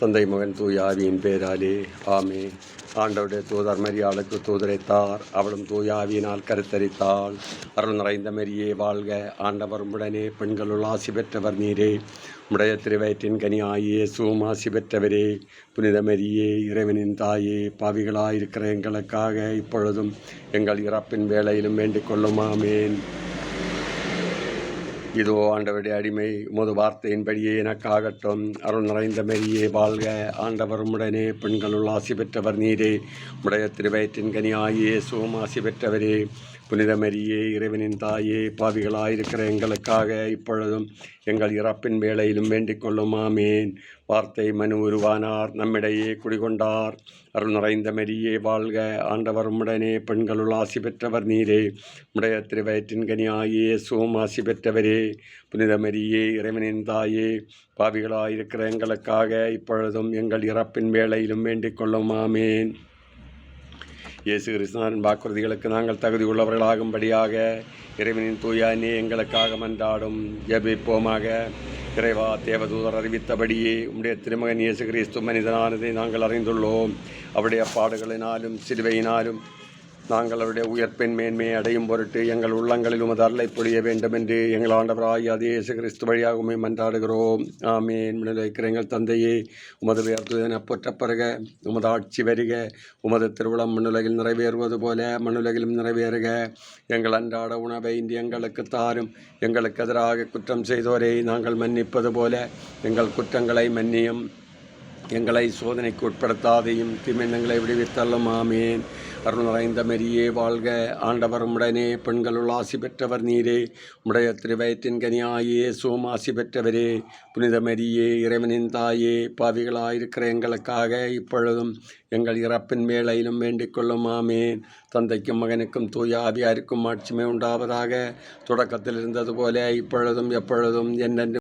தந்தை மகன் தூய் ஆவியின் பேராலே. ஆமே ஆண்டவுடைய தூதர் மரியாளுக்கு தூதரைத்தார். அவளும் தூயாவியினால் கருத்தரித்தாள். அருள் நிறைந்த மரியே வாழ்க. ஆண்டவர் உடனே பெண்களுள் ஆசி பெற்றவர் நீரே. உடைய திருவயிற்றின் கனி ஆகியே சூம் ஆசி பெற்றவரே. புனித மரியே இறைவனின் தாயே பாவிகளாயிருக்கிற எங்களுக்காக இப்பொழுதும் எங்கள் இறப்பின் வேலையிலும் வேண்டிக் கொள்ளுமாமேன் இதோ ஆண்டவருடைய அடிமை உமது வார்த்தையின்படியே எனக்காகட்டும். அருள் நிறைந்த மெரியே வாழ்க. ஆண்டவர் உடனே பெண்களுள் ஆசி பெற்றவர் நீரே. உடைய திருவயிற்றின் கனி ஆகியே சோம் ஆசி பெற்றவரே. புனிதமரியே இறைவனின் தாயே பாவிகளாயிருக்கிற எங்களுக்காக இப்பொழுதும் எங்கள் இறப்பின் வேளையிலும் வேண்டிக் கொள்ளும் ஆமேன். வார்த்தை மனு உருவானார் நம்மிடையே குடிகொண்டார். அருள் நிறைந்த மரியே வாழ்க ஆண்டவர் உடனே பெண்களுள் ஆசி பெற்றவர் நீரே. உடைய திருவயிற்றின் கனியாகியே சோம் ஆசி பெற்றவரே. புனிதமரியே இறைவனின் தாயே பாவிகளாயிருக்கிற எங்களுக்காக இப்பொழுதும் எங்கள் இறப்பின் வேளையிலும் வேண்டிக் கொள்ளும் ஆமேன். இயேசு கிறிஸ்துவின் வாக்குறுதிகளுக்கு நாங்கள் தகுதி உள்ளவர்களாகும்படியாக இறைவனின் தூயானே எங்களுக்காக மன்றாடும் ஜெபிப்போமாக. இறைவா தேவதூதர் அறிவித்தபடியே உம்முடைய திருமகன் இயேசு கிறிஸ்து மனிதனானதை நாங்கள் அறிந்துள்ளோம். அவருடைய பாடுகளினாலும் சிலுவையினாலும் நாங்கள் அவருடைய உயர்ப்பெண் மேன்மையை அடையும் பொருட்டு எங்கள் உள்ளங்களில் உமது அருளை பொழிய வேண்டும் என்று எங்கள் ஆண்டவராய் அதே இயேசு கிறிஸ்து வழியாக உண்மை மன்றாடுகிறோம். ஆமேன். விடுதலைக்கிற எங்கள் தந்தையே உமது உயர்த்துவதென பிறக உமது ஆட்சி வருக உமது திருவிழம் மண்ணுலகில் நிறைவேறுவது போல மண்ணுலகிலும் நிறைவேறுக. எங்கள் அன்றாட உணவை இன்று எங்களுக்கு தாரும் எங்களுக்கு எதிராக குற்றம் செய்தோரை நாங்கள் மன்னிப்பது போல எங்கள் குற்றங்களை மன்னியும் எங்களை சோதனைக்கு உட்படுத்தாதையும் தீமெண்ணங்களை விடுவித்தள்ளும். ஆமேன். அருள் நிறைந்த மெரியே வாழ்க. ஆண்டவர் உடனே பெண்களுள் ஆசி பெற்றவர் நீரே. உடைய திருவயத்தின் கனியாயே சோம் ஆசி பெற்றவரே. புனித மரியே இறைவனின் தாயே பாவிகளாயிருக்கிற எங்களுக்காக இப்பொழுதும் எங்கள் இறப்பின் மேலையிலும் வேண்டிக் கொள்ளும். ஆமேன். தந்தைக்கும் மகனுக்கும் தூய ஆவியாருக்கும் ஆட்சிமை உண்டாவதாக தொடக்கத்தில் இருந்தது போல இப்பொழுதும் எப்பொழுதும் என்னென்று